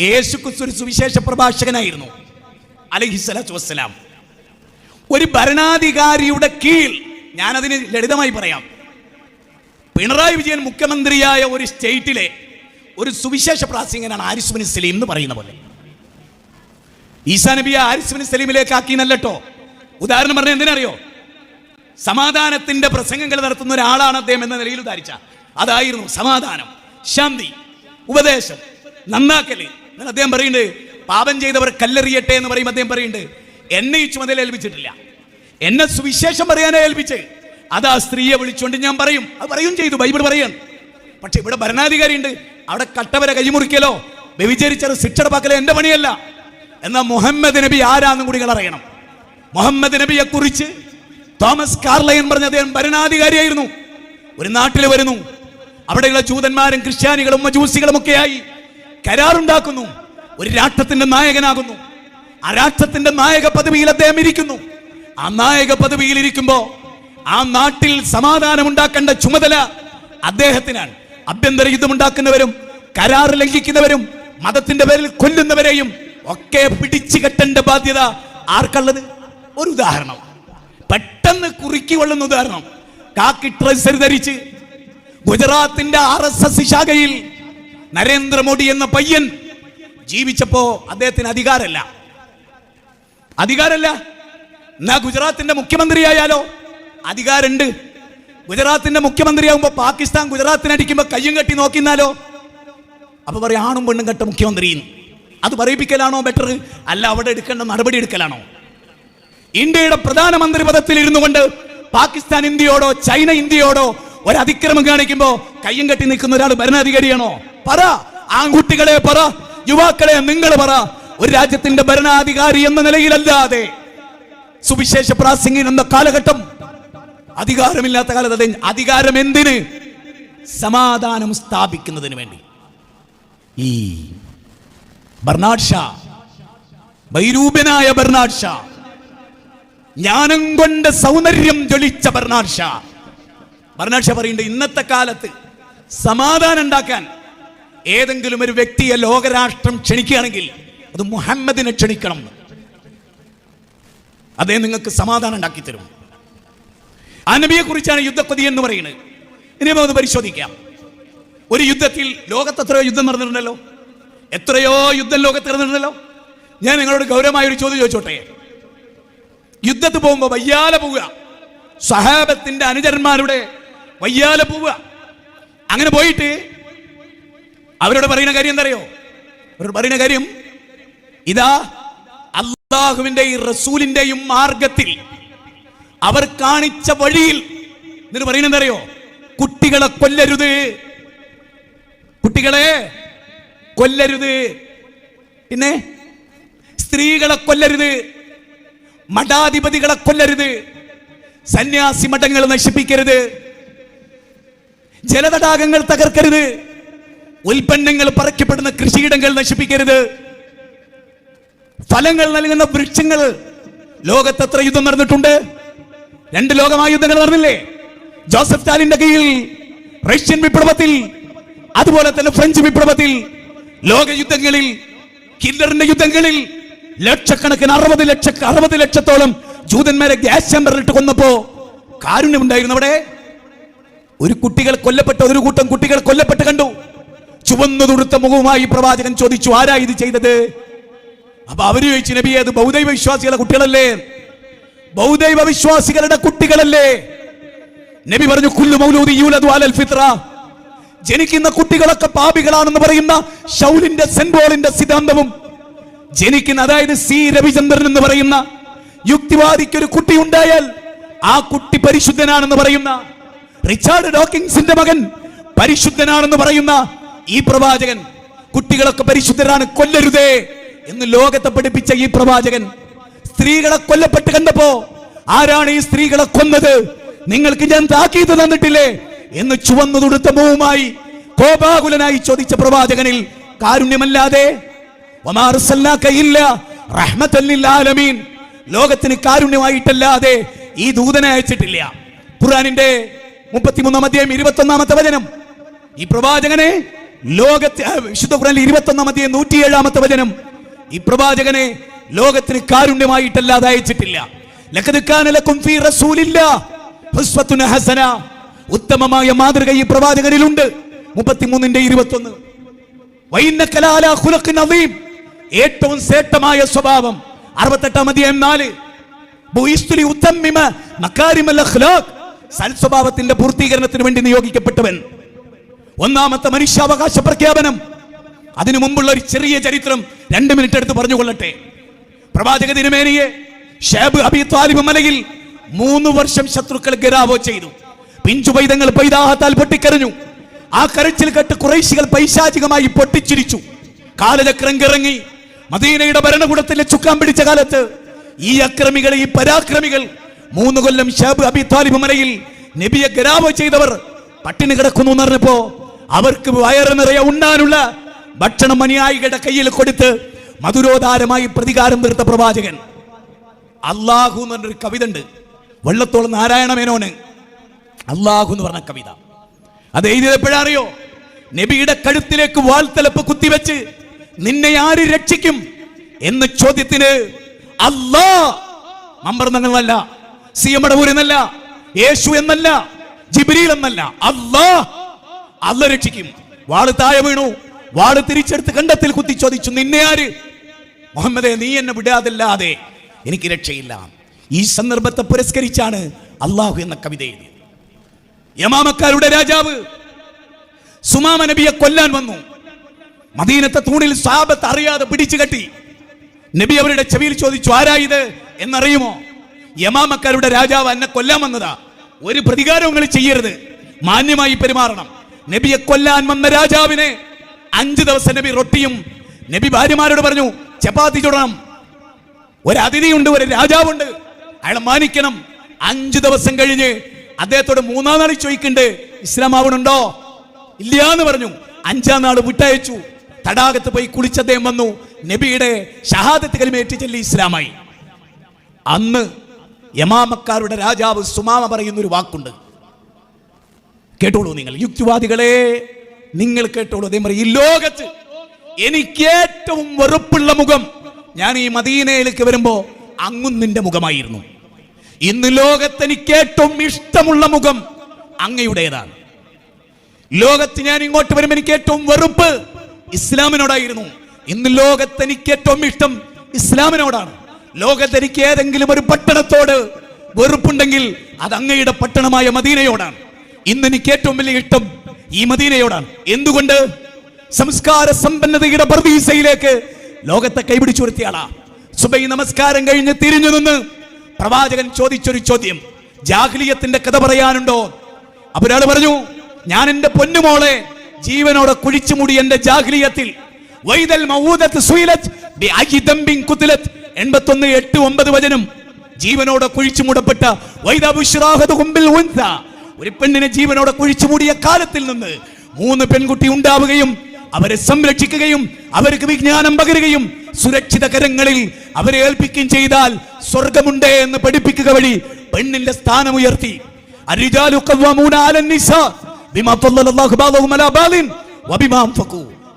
യേശു ഒരു സുവിശേഷ പ്രഭാഷകനായിരുന്നു. അലഹിസ്വലാത്തു വസ്സലാം. ഒരു ഭരണാധികാരിയുടെ കീഴിൽ ഞാനതിന് ലളിതമായി പറയാം. പിണറായി വിജയൻ മുഖ്യമന്ത്രിയായ ഒരു സ്റ്റേറ്റിലെ ഒരു സുവിശേഷ പ്രാസംഗനാണ് ആരിസ് ബിൻ സലീം എന്ന് പറയുന്ന പോലെ. ഈസാ നബിയെ ആരിസ് ബിൻ സലീമിലേക്ക് നല്ലട്ടോ ഉദാഹരണം പറഞ്ഞ എന്തിനറിയോ? സമാധാനത്തിന്റെ പ്രസംഗങ്ങൾ നടത്തുന്ന ഒരാളാണ് അദ്ദേഹം എന്ന നിലയിൽ ഉദാരിച്ച അതായിരുന്നു സമാധാനം ശാന്തി ഉപദേശം നന്നാക്കൽ എന്നിട്ട് അദ്ദേഹം പറയുന്നുണ്ട് പാപം ചെയ്തവർ കല്ലെറിയട്ടെ എന്ന് പറയുമ്പോൾ അദ്ദേഹം പറയുന്നുണ്ട്. എന്നെ ഈ ചുമതല ഏൽപ്പിച്ചിട്ടില്ല. എന്നെ സുവിശേഷം പറയാനേ ഏൽപ്പിച്ച്. അത് ആ സ്ത്രീയെ വിളിച്ചുകൊണ്ട് ഞാൻ പറയും. അത് പറയും ചെയ്തു ബൈബിൾ പറയാണ്. പക്ഷെ ഇവിടെ ഭരണാധികാരി ഉണ്ട് അവിടെ കട്ടവരെ കൈമുറിക്കലോ വ്യഭിചരിച്ചത് ശിക്ഷ നടപ്പാക്കലോ എന്റെ പണിയല്ല. എന്നാൽ മുഹമ്മദ് നബി ആരാന്നും കൂടി അറിയണം. മുഹമ്മദ് നബിയെ കുറിച്ച് തോമസ് കാർലയൻ പറഞ്ഞ അദ്ദേഹം ഭരണാധികാരിയായിരുന്നു. ഒരു നാട്ടിൽ വരുന്നു. അവിടെയുള്ള ജൂതന്മാരും ക്രിസ്ത്യാനികളും മജൂസികളും ഒക്കെയായി കരാറുണ്ടാക്കുന്നു. ഒരു രാഷ്ട്രത്തിന്റെ നായകനാകുന്നു. ആ രാഷ്ട്രത്തിന്റെ നായക പദവിയിൽ അദ്ദേഹം ഇരിക്കുന്നു. ആ നായക പദവിയിൽ ഇരിക്കുമ്പോ ആ നാട്ടിൽ സമാധാനം ഉണ്ടാക്കേണ്ട ചുമതല അദ്ദേഹത്തിനാണ്. ആഭ്യന്തര യുദ്ധമുണ്ടാക്കുന്നവരും കരാർ ലംഘിക്കുന്നവരും മതത്തിന്റെ പേരിൽ കൊല്ലുന്നവരെയും ഒക്കെ പിടിച്ചു കെട്ടേണ്ട ബാധ്യത ആർക്കുള്ളത്? ഒരു ഉദാഹരണം പെട്ടെന്ന് കുറുക്കി കൊള്ളുന്ന ഉദാഹരണം. കാക്കി ട്രസർ ധരിച്ച് ഗുജറാത്തിന്റെ ആർ എസ് എസ് ശാഖയിൽ നരേന്ദ്രമോദി എന്ന പയ്യൻ ജീവിച്ചപ്പോ അദ്ദേഹത്തിന് അധികാരമല്ല. അധികാരമല്ല? എന്നാ ഗുജറാത്തിന്റെ മുഖ്യമന്ത്രിയായാലോ? അധികാരമുണ്ട്. ഗുജറാത്തിന്റെ മുഖ്യമന്ത്രിയാകുമ്പോ പാകിസ്ഥാൻ ഗുജറാത്തിനെ അടിക്കുമ്പോ കയ്യും കെട്ടി നോക്കിന്നാലോ? അപ്പൊ പറയും ആണും പെണ്ണും കെട്ട മുഖ്യമന്ത്രി. അത് പറയിപ്പിക്കലാണോ ബെറ്റർ അല്ല അവിടെ എടുക്കേണ്ട നടപടി എടുക്കലാണോ? ഇന്ത്യയുടെ പ്രധാനമന്ത്രി പദത്തിൽ ഇരുന്നു കൊണ്ട് പാകിസ്ഥാൻ ഇന്ത്യയോടോ ചൈന ഇന്ത്യയോടോ ഒരു അതിക്രമം കാണിക്കുമ്പോ കയ്യും കെട്ടി നിൽക്കുന്ന ഒരാൾ ഭരണാധികാരിയാണോ? പറ. ആൺകുട്ടികളെ പറ. യുവാക്കളെ നിങ്ങൾ പറ. ഒരു രാജ്യത്തിന്റെ ഭരണാധികാരി എന്ന നിലയിലല്ലാതെ സുവിശേഷ പ്രാസംഗികൻ എന്ന കാലഘട്ടം. അധികാരമില്ലാത്ത കാലത്ത് അധികാരം എന്തിന്? സമാധാനം സ്ഥാപിക്കുന്നതിന് വേണ്ടി. ഈ ബർണാഡ് ഷാ ഷാ ജ്ഞാനം കൊണ്ട് സൗന്ദര്യം ജ്വലിച്ച ബർണാഡ് ബർണാഡ് ഷാ പറയുന്നുണ്ട് ഇന്നത്തെ കാലത്ത് സമാധാനം ഉണ്ടാക്കാൻ ഏതെങ്കിലും ഒരു വ്യക്തിയെ ലോകരാഷ്ട്രം ക്ഷണിക്കുകയാണെങ്കിൽ അത് മുഹമ്മദിനെ ക്ഷണിക്കണം. അതേ നിങ്ങൾക്ക് സമാധാനം ഉണ്ടാക്കി തരും. അനബിയെ നബിയെ കുറിച്ചാണ് യുദ്ധപ്പതി എന്ന് പറയുന്നത്. ഇനി നമുക്ക് പരിശോധിക്കാം. ഒരു യുദ്ധത്തിൽ ലോകത്ത് എത്രയോ യുദ്ധം നടന്നിട്ടുണ്ടല്ലോ. എത്രയോ യുദ്ധം ലോകത്ത് നടന്നിട്ടുണ്ടല്ലോ. ഞാൻ നിങ്ങളോട് ഗൗരവമായ ഒരു ചോദ്യം ചോദിച്ചോട്ടെ. യുദ്ധത്തിൽ പോകുമ്പോ വയ്യാതെ പോവുക. സഹാബത്തിന്റെ അനുചരന്മാരുടെ വയ്യാലെ പോവുക. അങ്ങനെ പോയിട്ട് അവരോട് പറയുന്ന കാര്യം എന്തറിയോ? അവരോട് പറയുന്ന കാര്യം ഇതാ അള്ളാഹുവിന്റെയും റസൂലിന്റെയും മാർഗത്തിൽ അവർ കാണിച്ച വഴിയിൽ. എന്നിട്ട് പറയുന്നത് എന്തറിയോ? കുട്ടികളെ കൊല്ലരുത്. കുട്ടികളെ കൊല്ലരുത്. പിന്നെ സ്ത്രീകളെ കൊല്ലരുത്. മഠാധിപതികളെ കൊല്ലരുത്. സന്യാസി മഠങ്ങൾ നശിപ്പിക്കരുത്. ജലതടാകങ്ങൾ തകർക്കരുത്. ഉൽപ്പന്നങ്ങൾ പറക്കപ്പെടുന്ന കൃഷിയിടങ്ങൾ നശിപ്പിക്കരുത്. ഫലങ്ങൾ നൽകുന്ന വൃക്ഷങ്ങൾ ലോകത്ത് എത്ര യുദ്ധം നടന്നിട്ടുണ്ട്. രണ്ട് ലോകമായുദ്ധങ്ങൾ നടന്നില്ലേ? ജോസഫ് സ്റ്റാലിന്റെ കീഴിൽ റഷ്യൻ വിപ്ലവത്തിൽ അതുപോലെ തന്നെ ഫ്രഞ്ച് വിപ്ലവത്തിൽ ലോക യുദ്ധങ്ങളിൽ യുദ്ധങ്ങളിൽ ലക്ഷക്കണക്കിന് അറുപത് ലക്ഷ അറുപത് ലക്ഷത്തോളം ജൂതന്മാരെ ഗ്യാസ് ചേമ്പറിലിട്ട് കൊന്നപ്പോ കാരുണ്യമുണ്ടായിരുന്നു അവിടെ. ഒരു കുട്ടികൾ കൊല്ലപ്പെട്ട ഒരു കൂട്ടം കുട്ടികൾ കൊല്ലപ്പെട്ട് കണ്ടു. ചുവന്നു തുടുത്ത മുഖവുമായി പ്രവാചകൻ ചോദിച്ചു ആരാ ഇത് ചെയ്തത്? അപ്പൊ അവർ ചോദിച്ചു നബി അത് ബൗദ്ധൈവ വിശ്വാസികളുടെ കുട്ടികളല്ലേ? ബൗദ്ധൈവ വിശ്വാസികളുടെ കുട്ടികളല്ലേ? നബി പറഞ്ഞു കുല്ലു മൗലൂദി യൂലദു അലൽ ഫിത്ര. ജനിക്കുന്ന കുട്ടികളൊക്കെ പാപികളാണെന്ന് പറയുന്ന ഷൗലിന്റെ സെൻബോളിന്റെ സിദ്ധാന്തവും ജനിക്കുന്ന അതായത് സി രവിചന്ദ്രൻ എന്ന് പറയുന്ന യുക്തിവാദിക്ക് ഒരു കുട്ടി ഉണ്ടായാൽ ആ കുട്ടി പരിശുദ്ധനാണെന്ന് പറയുന്ന റിച്ചാർഡ് ഡോക്കിൻസിന്റെ മകൻ പരിശുദ്ധനാണെന്ന് പറയുന്ന ഈ പ്രവാചകൻ കുട്ടികളൊക്കെ പരിശുദ്ധരാണ് കൊല്ലരുതേ എന്ന് ലോകത്തെ പഠിപ്പിച്ച ഈ പ്രവാചകൻ സ്ത്രീകളെ കൊല്ലപ്പെട്ട് കണ്ടപ്പോ ആരാണ് ഈ സ്ത്രീകളെ കൊന്നത്? നിങ്ങൾക്ക് ഞാൻ താക്കീത് തന്നിട്ടില്ലേ? എന്ന് ചുവന്നു തുടുത്ത മൂവുമായി കോപാകുലനായി ചോദിച്ച പ്രവാചകനിൽ കാരുണ്യമല്ലാതെ. ലോകത്തിന് കാരുണ്യമായിട്ടല്ലാതെ ഈ ദൂതനെ അയച്ചിട്ടില്ല. ഖുർആനിന്റെ മുപ്പത്തിമൂന്നാം അധ്യായം ഇരുപത്തൊന്നാമത്തെ വചനം. ഈ പ്രവാചകനെ ലോകത്തെ വിശുദ്ധ ഖുറാനിൽ ഇരുപത്തൊന്നാം അധ്യായം നൂറ്റിയേഴാമത്തെ വചനം. ഈ പ്രവാചകനെ ലോകത്തിന് കാരുണ്യമായിട്ടല്ലാതെ അയച്ചിട്ടില്ല. ഹസന. ഉത്തമമായ മാതൃക ഈ പ്രവാചകനിലുണ്ട് മുപ്പത്തിമൂന്നിന്റെ ഇരുപത്തൊന്ന്. ഏറ്റവും ശ്രേഷ്ഠമായ സ്വഭാവം. അറുപത്തെട്ടാം അധ്യായം നാല്. സൽസ്വഭാവത്തിന്റെ പൂർത്തീകരണത്തിന് വേണ്ടി നിയോഗിക്കപ്പെട്ടവൻ. ഒന്നാമത്തെ മനുഷ്യാവകാശ പ്രഖ്യാപനം. അതിനു മുമ്പുള്ള ഒരു ചെറിയ ചരിത്രം രണ്ട് മിനിറ്റ് എടുത്ത് പറഞ്ഞുകൊള്ളട്ടെ. പ്രവാചക ദിനമേനിയെ ഷേബ് അബി താലിബ് മലയിൽ മൂന്ന് വർഷം ശത്രുക്കൾ ഗരാവോ ചെയ്തു. പിഞ്ചു പൈതങ്ങൾ പൈതാഹത്താൽ പൊട്ടിക്കരഞ്ഞു. ആ കരച്ചിൽ കെട്ട് കുറേശികൾ പൈശാചികമായി പൊട്ടിച്ചിരിച്ചു. കാലചക്രം കിറങ്ങി. മദീനയുടെ ഭരണകൂടത്തിലെ ചുക്കാൻ പിടിച്ച കാലത്ത് ഈ അക്രമികൾ ഈ പരാക്രമികൾ മൂന്ന് കൊല്ലം ഷാബ് അബി താലിബ് മലയിൽ നബിയെ ഗ്രാമ ചെയ്തവർ പട്ടിണി കിടക്കുന്നു എന്ന് പറഞ്ഞപ്പോ അവർക്ക് വയറ് നിറയെ ഉണ്ണാനുള്ള ഭക്ഷണം അനുയായികളുടെ കയ്യിൽ കൊടുത്ത് മധുരോധാരമായി പ്രതികാരം തീർത്ത പ്രവാചകൻ. അള്ളാഹു എന്ന് പറഞ്ഞൊരു കവിത ഉണ്ട്. വെള്ളത്തോളം നാരായണ മേനോന്. അള്ളാഹു എന്ന് പറഞ്ഞ കവിത. അത് എഴുതിയപ്പോഴറിയോ നബിയുടെ കഴുത്തിലേക്ക് വാൾത്തലപ്പ് കുത്തിവെച്ച് നിന്നെ ആര് രക്ഷിക്കും എന്ന ചോദ്യത്തിന് അല്ലാ മമ്പർന്നങ്ങളല്ല സി എം എന്നല്ല യേശു എന്നല്ല ജിബ്രീൽ എന്നല്ല. അല്ലാ അല്ല രക്ഷിക്കും. വാൾ താഴെ വീണു. വാൾ തിരിച്ചെടുത്ത് കണ്ടത്തിൽ കുത്തി ചോദിച്ചു നിന്നെ ആര്? മുഹമ്മദെ നീ എന്നെ വിടാതല്ലാതെ എനിക്ക് രക്ഷയില്ല. ഈ സന്ദർഭത്തെ പുരസ്കരിച്ചാണ് അള്ളാഹു എന്ന കവിത എഴുതിയത്. യമാമക്കാരുടെ രാജാവ് സുമാമ നബിയെ കൊല്ലാൻ വന്നു. മദീനത്തെ തൂണിൽ സാബത്ത് അറിയാതെ പിടിച്ചു കെട്ടി നബി അവരുടെ ചെവിയിൽ ചോദിച്ചു ആരായത് എന്നറിയുമോ? യമാമക്കാരുടെ രാജാവ് എന്നെ കൊല്ലാൻ വന്നതാ. ഒരു പ്രതികാരം നിങ്ങൾ ചെയ്യരുത്. മാന്യമായി പെരുമാറണം. നബിയെ കൊല്ലാൻ വന്ന രാജാവിനെ അഞ്ചു ദിവസം നബി റൊട്ടിയും നബി ഭാര്യമാരോട് പറഞ്ഞു ചപ്പാത്തി ചുടണം. ഒരു അതിഥിയുണ്ട് ഒരു രാജാവുണ്ട്. അയാളെ മാനിക്കണം. അഞ്ചു ദിവസം കഴിഞ്ഞ് അദ്ദേഹത്തോട് മൂന്നാം നാളിൽ ചോദിക്കുന്നുണ്ട് ഇസ്ലാം ആവണുണ്ടോ? പറഞ്ഞു. അഞ്ചാം നാൾ വിട്ടയച്ചു. തടാകത്ത് പോയി കുളിച്ച അദ്ദേഹം വന്നു. നബിയുടെ ഷഹാദത്ത് കലിമേറ്റ് ചെല്ലി ഇസ്ലാമായി. അന്ന് യമാമക്കാരുടെ രാജാവ് സുമാമ പറയുന്ന ഒരു വാക്കുണ്ട്. കേട്ടോളൂ നിങ്ങൾ. യുക്തിവാദികളെ നിങ്ങൾ കേട്ടോളൂ. അതേ ഈ ലോകത്ത് എനിക്ക് ഏറ്റവും വെറുപ്പുള്ള മുഖം ഞാൻ ഈ മദീനയിലേക്ക് വരുമ്പോ അങ്ങും നിന്റെ മുഖമായിരുന്നു. ഇന്ന് ലോകത്ത് എനിക്ക് ഏറ്റവും ഇഷ്ടമുള്ള മുഖം അങ്ങയുടേതാണ്. ലോകത്ത് ഞാൻ ഇങ്ങോട്ട് വരുമ്പോൾ എനിക്ക് ഏറ്റവും വെറുപ്പ് ഇസ്ലാമിനോടായിരുന്നു. ഇന്ന് ലോകത്ത് എനിക്ക് ഏറ്റവും ഇഷ്ടം ഇസ്ലാമിനോടാണ്. ലോകത്ത് എനിക്ക് ഏതെങ്കിലും ഒരു പട്ടണത്തോട് വെറുപ്പുണ്ടെങ്കിൽ അത് അങ്ങയുടെ പട്ടണമായ മദീനയോടാണ്. ഇന്ന് എനിക്ക് ഏറ്റവും വലിയ ഇഷ്ടം ഈ മദീനയോടാണ്. എന്തുകൊണ്ട്? സംസ്കാര സമ്പന്നതയുടെ പ്രതീസയിലേക്ക് ലോകത്തെ കൈപിടിച്ചു വരുത്തിയാളാ. സുബൈ നമസ്കാരം കഴിഞ്ഞ് തിരിഞ്ഞു നിന്ന് പ്രവാചകൻ ചോദിച്ചൊരു ചോദ്യം. ജാഹ്ലിയത്തിന്റെ കഥ പറയാനുണ്ടോ? അപ്പൊ പറഞ്ഞു ഞാൻ എന്റെ പൊന്നുമോളെ ജീവനോടെ കുഴിച്ചു മൂടി എന്റെ ജാഹ്ലിയത്തിൽ. വൈദൽ മൗദത്ത് സുയിലത്ത് ബിഅയി ദംബിൻ കുതിലത്ത്. എൺപത്തൊന്ന് എട്ട് ഒമ്പത് വചനം ജീവനോടെ കുഴിച്ചു മൂടപ്പെട്ട ഒരു പെണ്ണിനെ ജീവനോടെ കുഴിച്ചു മൂടിയ കാലത്തിൽ നിന്ന് മൂന്ന് പെൺകുട്ടി ഉണ്ടാവുകയും അവരെ സംരക്ഷിക്കുകയും അവർക്ക് വിജ്ഞാനം പകരുകയും സുരക്ഷിത കരങ്ങളിൽ അവരെ ഏൽപ്പിക്കുകയും ചെയ്താൽ സ്വർഗമുണ്ട് എന്ന് പഠിപ്പിക്കുക വഴി പെണ്ണിന്റെ സ്ഥാനം ഉയർത്തി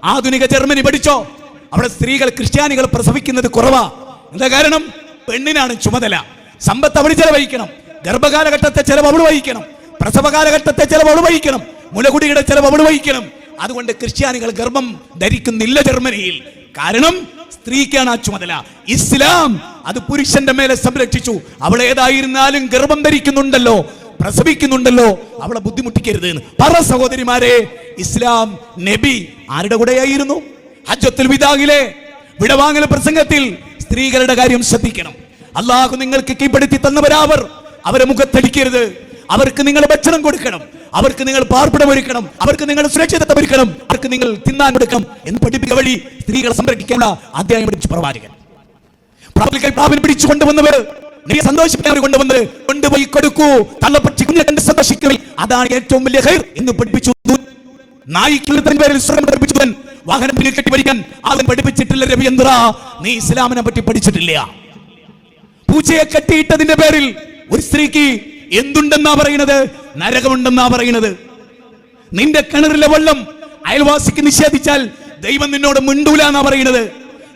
ആധുനിക ജർമ്മനി പഠിച്ചോ? അവിടെ സ്ത്രീകൾ ക്രിസ്ത്യാനികൾ പ്രസവിക്കുന്നത് കുറവാ. എന്താ കാരണം? പെണ്ണിനാണ് ചുമതല. സമ്പത്ത് അവൾ ചെലവഴിക്കണം. ഗർഭകാലഘട്ടത്തെ ചെലവ് അവൾ വഹിക്കണം. പ്രസവ കാലഘട്ടത്തെ ചെലവ് അവൾ വഹിക്കണം. മുലകുടിയുടെ ചെലവ് അവൾ വഹിക്കണം. അതുകൊണ്ട് ക്രിസ്ത്യാനികൾ ഗർഭം ധരിക്കുന്നില്ല ജർമ്മനിയിൽ. കാരണം സ്ത്രീക്കാണ് ആ ചുമതല. ഇസ്ലാം അത് പുരുഷന്റെ മേലെ സംരക്ഷിച്ചു. അവൾ ഏതായിരുന്നാലും ഗർഭം ധരിക്കുന്നുണ്ടല്ലോ പ്രസവിക്കുന്നുണ്ടല്ലോ അവളെ ബുദ്ധിമുട്ടിക്കരുത് എന്ന്. പറ സഹോദരിമാരെ ഇസ്ലാം നബി ആരുടെ കൂടെയായിരുന്നു? ഹജ്ജത്തുൽ വിദാഹിലെ വിടവാങ്ങൽ പ്രസംഗത്തിൽ സ്ത്രീകളുടെ കാര്യം ശ്രദ്ധിക്കണം. അള്ളാഹു നിങ്ങൾക്ക് കീഴ്പ്പെടുത്തി തന്നവരാവർ. അവരെ മുഖത്തടിക്കരുത്. അവർക്ക് നിങ്ങൾ ഭക്ഷണം കൊടുക്കണം. അവർക്ക് നിങ്ങൾ പാർപ്പിടം ഒരുക്കണം. അവർക്ക് നിങ്ങൾ സുരക്ഷിതത്വം ഒരുക്കണം. അവർക്ക് നിങ്ങൾ തിന്നാൻ കൊടുക്കണം എന്ന് പഠിപ്പിക്കുക വഴി സ്ത്രീകളെ സംരക്ഷിക്കേണ്ട അധ്യായം പഠിപ്പിച്ചു പ്രവാചകൻ. പ്രാപിൽ പിടിച്ചു കൊണ്ടുവന്നവർ നീ സന്തോഷിപ്പിക്കാൻ കൊണ്ടുവന്ന് കൊണ്ടുപോയി കൊടുക്കൂ. തള്ളപ്പക്ഷി കുഞ്ഞിനെ കണ്ട് സന്തോഷിക്കുവിൻ. അതാണ് ഏറ്റവും വലിയ ഹൈർ എന്ന് പഠിപ്പിച്ചു. നായിക്കുള്ള പേരിൽ സ്വർഗം പഠിപ്പിച്ചവൻ വാഹനം കെട്ടി പഠിക്കാൻ അവൻ പഠിപ്പിച്ചിട്ടില്ല രവീന്ദ്ര നീ ഇസ്ലാമിനെ പറ്റി പഠിച്ചിട്ടില്ല. പൂച്ചയെ കെട്ടിയിട്ടതിന്റെ പേരിൽ ഒരു സ്ത്രീക്ക് എന്തുണ്ടെന്നാ പറയുന്നത്? നരകമുണ്ടെന്നാ പറയുന്നത്. നിന്റെ കിണറിലെ വെള്ളം അയൽവാസിക്ക് നിഷേധിച്ചാൽ ദൈവം നിന്നോട് മിണ്ടൂല എന്നാ പറയുന്നത്.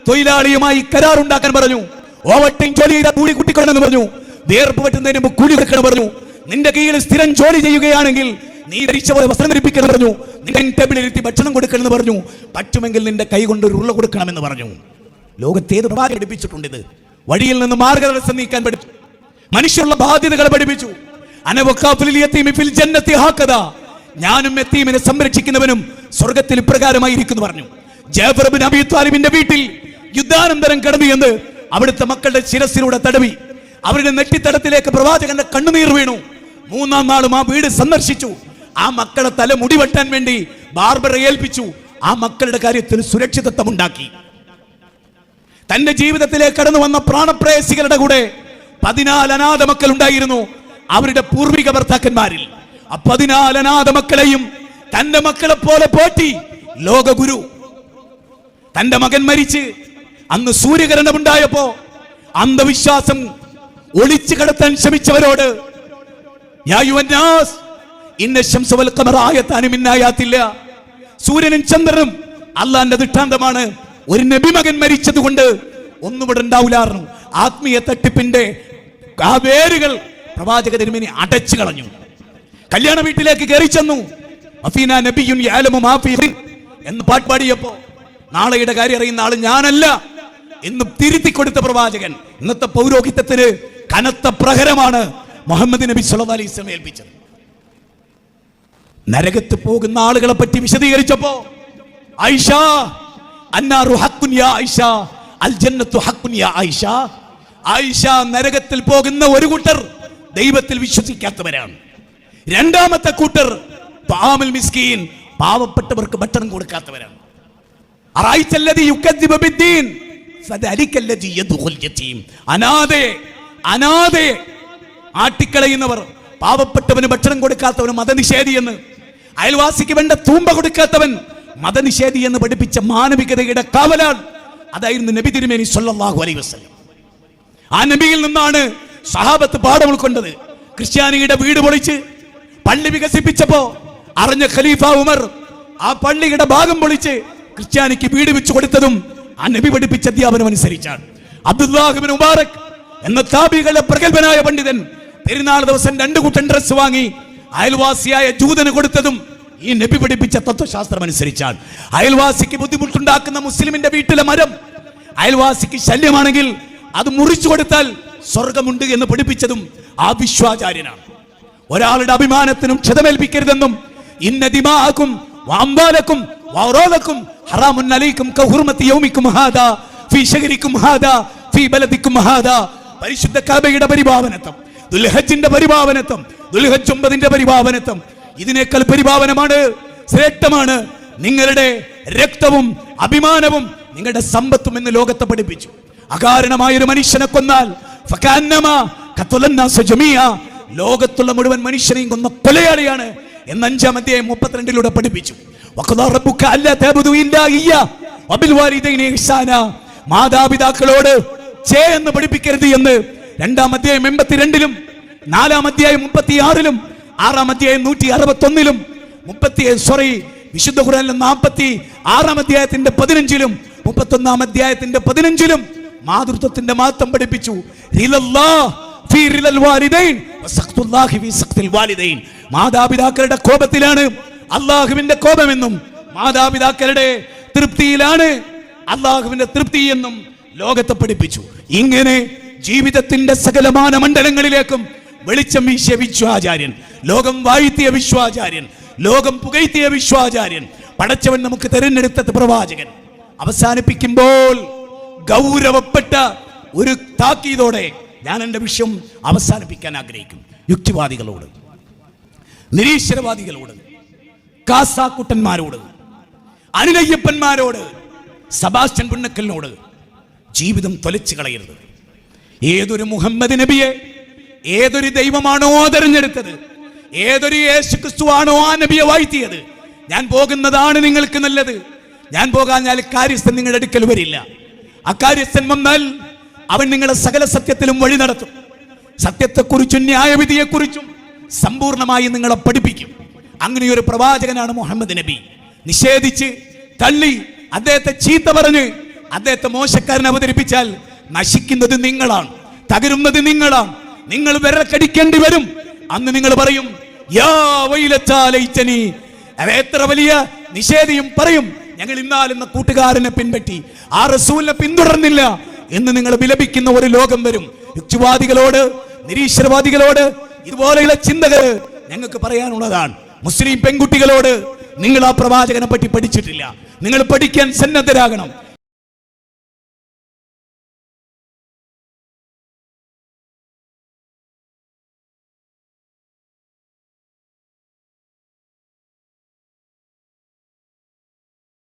തൊഴിലാളിയുമായി കരാർ ഉണ്ടാക്കാൻ പറഞ്ഞു. ഓവർ ടൈം ജോലി ചെയ്താൽ കൂലി കുട്ടിക്കൊണ്ടെന്ന് പറഞ്ഞു. വേർപ്പ് പറ്റുന്നതിന് മുമ്പ് കൂലി കൊടുക്കണം പറഞ്ഞു. നിന്റെ കീഴിൽ സ്ഥിരം ജോലി ചെയ്യുകയാണെങ്കിൽ നീ ധരിച്ച പോലെ വസ്ത്രം ധരിപ്പിക്കണം പറഞ്ഞു. നിന്റെ ടേബിളിൽ ഇരുത്തി ഭക്ഷണം കൊടുക്കണമെന്ന് പറഞ്ഞു. പറ്റുമെങ്കിൽ നിന്റെ കൈ കൊണ്ട് ഉരുള കൊടുക്കണമെന്ന് പറഞ്ഞു. ലോകത്തേത് പ്രഭാതം പഠിപ്പിച്ചിട്ടുണ്ട് ഇത്. വഴിയിൽ നിന്ന് മാർഗദർശനം നീക്കാൻ പഠിച്ചു മനുഷ്യരുള്ള ബാധ്യതകളെ പഠിപ്പിച്ചു. ഞാനും എത്തീമിനെ സംരക്ഷിക്കുന്നവനും സ്വർഗത്തിൽ ഇപ്രകാരമായിരിക്കുന്നു പറഞ്ഞു. ജാഫർ ബിൻ അബി താലിബിന്റെ വീട്ടിൽ യുദ്ധാനന്തരം കടന്നു എന്ന് അവിടുത്തെ മക്കളുടെ ശിരസിലൂടെ തടവി. അവരുടെ നെറ്റിത്തടത്തിലേക്ക് പ്രവാചകന്റെ കണ്ണുനീർ വീണു. മൂന്നാം നാളും ആ വീട് സന്ദർശിച്ചു. ആ മക്കളെ തല മുടിവെട്ടാൻ വേണ്ടി ബാർബറെ ഏൽപ്പിച്ചു. ആ മക്കളുടെ കാര്യത്തിൽ സുരക്ഷിതത്വം ഉണ്ടാക്കി തന്റെ ജീവിതത്തിലേക്ക് കടന്നു വന്ന പ്രാണപ്രേയസികളുടെ കൂടെ പതിനാല് അനാഥ മക്കൾ ഉണ്ടായിരുന്നു അവരുടെ പൂർവിക ഭർത്താക്കന്മാരിൽ. ആ പതിനാല് അനാഥ മക്കളെയും തന്റെ മക്കളെ പോലെ പോറ്റി ലോകഗുരു. തന്റെ മകൻ മരിച്ച് അന്ന് സൂര്യഗ്രഹണമുണ്ടായപ്പോ അന്ധവിശ്വാസം ഒളിച്ചു കടത്താൻ ശ്രമിച്ചവരോട് യാ യുവന്നാസ്, ഇന്ന ശംസ വൽ ഖമറ ആയത്താനും ഇന്നായാത്തില്ല സൂര്യനും ചന്ദ്രനും അള്ളാന്റെ ദൃഷ്ടാന്തമാണ്. ഒരു നബിമകൻ മരിച്ചത് കൊണ്ട് ഒന്നും ഇവിടെ ഉണ്ടാവില്ലായിരുന്നു. ആത്മീയ തട്ടിപ്പിന്റെ ആ വേരുകൾ പ്രവാചക തിരുമേനി അടച്ചു കളഞ്ഞു. കല്യാണ വീട്ടിലേക്ക് കയറി ചെന്നു. അഫീന മാ എന്ന് പാട്ട് പാടിയപ്പോ നാളെയുടെ കാര്യം അറിയുന്ന ആൾ ഞാനല്ല എന്ന് തിരുത്തി കൊടുത്ത പ്രവാചകൻ ഇന്നത്തെ പൗരോഹിത്യത്തിന് കനത്ത പ്രഹരമാണ് മുഹമ്മദ് നബി അലൈഹി വസല്ലം ഏൽപ്പിച്ചത്. നരകത്ത് പോകുന്ന ആളുകളെ പറ്റി വിശദീകരിച്ചപ്പോ ഐഷ ഐഷ അൽ ജന്നത്തു ഐഷ ഐഷ നരകത്തിൽ പോകുന്ന ഒരു കൂട്ടർ ദൈവത്തിൽ വിശ്വസിക്കാത്തവരാണ്. രണ്ടാമത്തെ കൂട്ടർ പാമിൽ മിസ്കീൻ പാവപ്പെട്ടവർക്ക് ഭക്ഷണം കൊടുക്കാത്തവരാണ്. അറായിച്ചല്ലതി യുക്കദ്ദിബ ബിദ്ദീൻ ഫദലിക്കല്ലതി യദ്ഖുൽ യതീം. അനാഥെ അനാഥെ ആട്ടിക്കളയുന്നവർ പാവപ്പെട്ടവന് ഭക്ഷണം കൊടുക്കാത്തവന് മതനിഷേധി അയൽവാസിക്ക് വേണ്ട തൂമ്പ കൊടുക്കാത്തവൻ മതനിഷേധി എന്ന് പഠിപ്പിച്ച മാനവികതയുടെ കാവലാൾ അതായിരുന്നു നബി തിരുമേനി സല്ലല്ലാഹു അലൈ വസ്ലം ആ നബിയിൽ നിന്നാണ് സഹാബത്ത് പാഠം ഉൾക്കൊണ്ടത്. ക്രിസ്ത്യാനിയുടെ വീട് പൊളിച്ച് പള്ളി വികസിപ്പിച്ചപ്പോ അറിഞ്ഞ ഖലീഫ ഉമർ ആ പള്ളിയുടെ ഭാഗം പൊളിച്ച് ക്രിസ്ത്യാനിക്ക് വീട് വെച്ചു കൊടുത്തതും ആ നബി പഠിപ്പിച്ച അധ്യാപനം അനുസരിച്ചാണ്. അബ്ദുല്ലാഹിബിൻ മുബാറക് എന്ന താബികളുടെ പ്രഗത്ഭനായ പണ്ഡിതൻ പെരുന്നാൾ ദിവസം രണ്ടു കൂട്ടം ഡ്രസ് വാങ്ങി അയൽവാസിയായ ജൂതന് കൊടുത്തതും ഈ നബി പഠിപ്പിച്ച തത്വശാസ്ത്രം അനുസരിച്ചാണ് അയൽവാസിക്ക് ബുദ്ധിമുട്ടുണ്ടാക്കുന്ന മുസ്ലിമിന്റെ വീട്ടിലെ മരം അയൽവാസിക്ക് ശല്യമാണെങ്കിൽ അത് മുറിച്ചു കൊടുത്താൽ സ്വർഗമുണ്ട് എന്ന് പഠിപ്പിച്ചതും ആ വിശ്വാചാര്യനാണ്. ഒരാളുടെ അഭിമാനത്തിനും ക്ഷതമേൽപ്പിക്കരുതെന്നും ഇന്ന ദിമാക്കും വാമ്പാലക്കും വാറോലക്കും ഹറാമുൻ അലൈക്കും കഹുർമത്തി യൗമിക്കും മഹാദ ഫീ ശകരിക്കും മഹാദ ഫീ ബലദിക്കും മഹാദ പരിശുദ്ധ കഅബയുടെ പരിഭാവനത്വം ദുൽഹജ്ജിന്റെ പരിപാവനത്വം ദുൽഹജ്ജ് പരിഭാവനത്വം ഇതിനേക്കാൾ പരിഭാവനമാണ് ശ്രേഷ്ഠമാണ് നിങ്ങളുടെ രക്തവും അഭിമാനവും നിങ്ങളുടെ സമ്പത്തും എന്ന് ലോകത്തെ പഠിപ്പിച്ചു അകാരണമായ ഒരു മനുഷ്യനെ കൊന്നാൽ. ലോകത്തുള്ള മുഴുവൻ മനുഷ്യനെയും കൊന്ന കൊലയാളിയാണ് എന്ന് അഞ്ചാം അധ്യായം മുപ്പത്തിരണ്ടിലൂടെ പഠിപ്പിച്ചു മാതാപിതാക്കളോട് ചേ എന്ന് പഠിപ്പിക്കരുത് എന്ന് രണ്ടാം അധ്യായം എൺപത്തിരണ്ടിലും നാലാം അധ്യായം മുപ്പത്തിയാറിലും ആറാം അധ്യായം നൂറ്റി അറുപത്തി ഒന്നിലും മുപ്പത്തി സോറി വിശുദ്ധ ഖുറാനിലെ നാൽപ്പത്തി ആറാം അധ്യായത്തിന്റെ പതിനഞ്ചിലും മുപ്പത്തൊന്നാം അധ്യായത്തിന്റെ പതിനഞ്ചിലും മാതൃത്വത്തിന്റെ മാത്രം പഠിപ്പിച്ചു. മാതാപിതാക്കളുടെ കോപത്തിലാണ് അള്ളാഹുവിന്റെ കോപമെന്നും മാതാപിതാക്കളുടെ തൃപ്തിയിലാണ് അള്ളാഹുവിന്റെ തൃപ്തി എന്നും ലോകത്തെ പഠിപ്പിച്ചു. ഇങ്ങനെ ജീവിതത്തിന്റെ സകലമാന മണ്ഡലങ്ങളിലേക്കും വെളിച്ചം വീശിയ വിശ്വാചാര്യൻ ലോകം വാഴ്ത്തിയ വിശ്വാചാര്യൻ ലോകം പുകഴ്ത്തിയ വിശ്വാചാര്യൻ പടച്ചവൻ നമുക്ക് തെരഞ്ഞെടുത്ത പ്രവാചകൻ. അവസാനിപ്പിക്കുമ്പോൾ ഗൗരവപ്പെട്ട ഒരു താക്കീതോടെ ഞാൻ എന്റെ വിഷയം അവസാനിപ്പിക്കാൻ ആഗ്രഹിക്കും. യുക്തിവാദികളോട് നിരീശ്വരവാദികളോട് കാസാക്കുട്ടന്മാരോട് അനുനയ്യപ്പന്മാരോട് സബാസ്റ്റ്യൻ പുണ്ണക്കലിനോട് ജീവിതം തൊലച്ചു കളയരുത്. ഏതൊരു മുഹമ്മദ് നബിയെ ഏതൊരു ദൈവമാണോ തെരഞ്ഞെടുത്തത്? ഏതൊരു യേശു ക്രിസ്തുവാണോ ആ നബിയെ വാഴ്ത്തിയത്? ഞാൻ പോകുന്നതാണ് നിങ്ങൾക്ക് നല്ലത്. ഞാൻ പോകാഞ്ഞാൽ കാര്യസ്ഥൻ നിങ്ങളുടെ അടുക്കൽ വരില്ല. അക്കാര്യസ്ഥൻ വന്നാൽ അവൻ നിങ്ങളെ സകല സത്യത്തിലും വഴി നടത്തും. സത്യത്തെക്കുറിച്ചും ന്യായവിധിയെക്കുറിച്ചും സമ്പൂർണമായി നിങ്ങളെ പഠിപ്പിക്കും. അങ്ങനെ ഒരു പ്രവാചകനാണ് മുഹമ്മദ് നബി. നിഷേധിച്ച് തള്ളി അദ്ദേഹത്തെ ചീത്ത പറഞ്ഞ് അദ്ദേഹത്തെ മോശക്കാരൻ അവതരിപ്പിച്ചാൽ നശിക്കുന്നത് നിങ്ങളാണ് തകരുന്നത് നിങ്ങളാണ് നിങ്ങൾ വിരക്കടിക്കേണ്ടി വരും. അന്ന് നിങ്ങൾ പറയും യാ എത്ര വലിയ നിഷേധിയും പറയും. ഞങ്ങൾ ഇന്നാലെന്ന കൂട്ടുകാരനെ പിൻപറ്റി ആ റസൂലിനെ പിന്തുടർന്നില്ല എന്ന് നിങ്ങൾ വിലപിക്കുന്ന ഒരു ലോകം വരും. യുക്തിവാദികളോട് നിരീശ്വരവാദികളോട് ഇതുപോലെയുള്ള ചിന്തകൾ ഞങ്ങൾക്ക് പറയാനുള്ളതാണ്. മുസ്ലിം പെൺകുട്ടികളോട് നിങ്ങൾ ആ പ്രവാചകനെ പറ്റി പഠിച്ചിട്ടില്ല. നിങ്ങൾ പഠിക്കാൻ സന്നദ്ധരാകണം.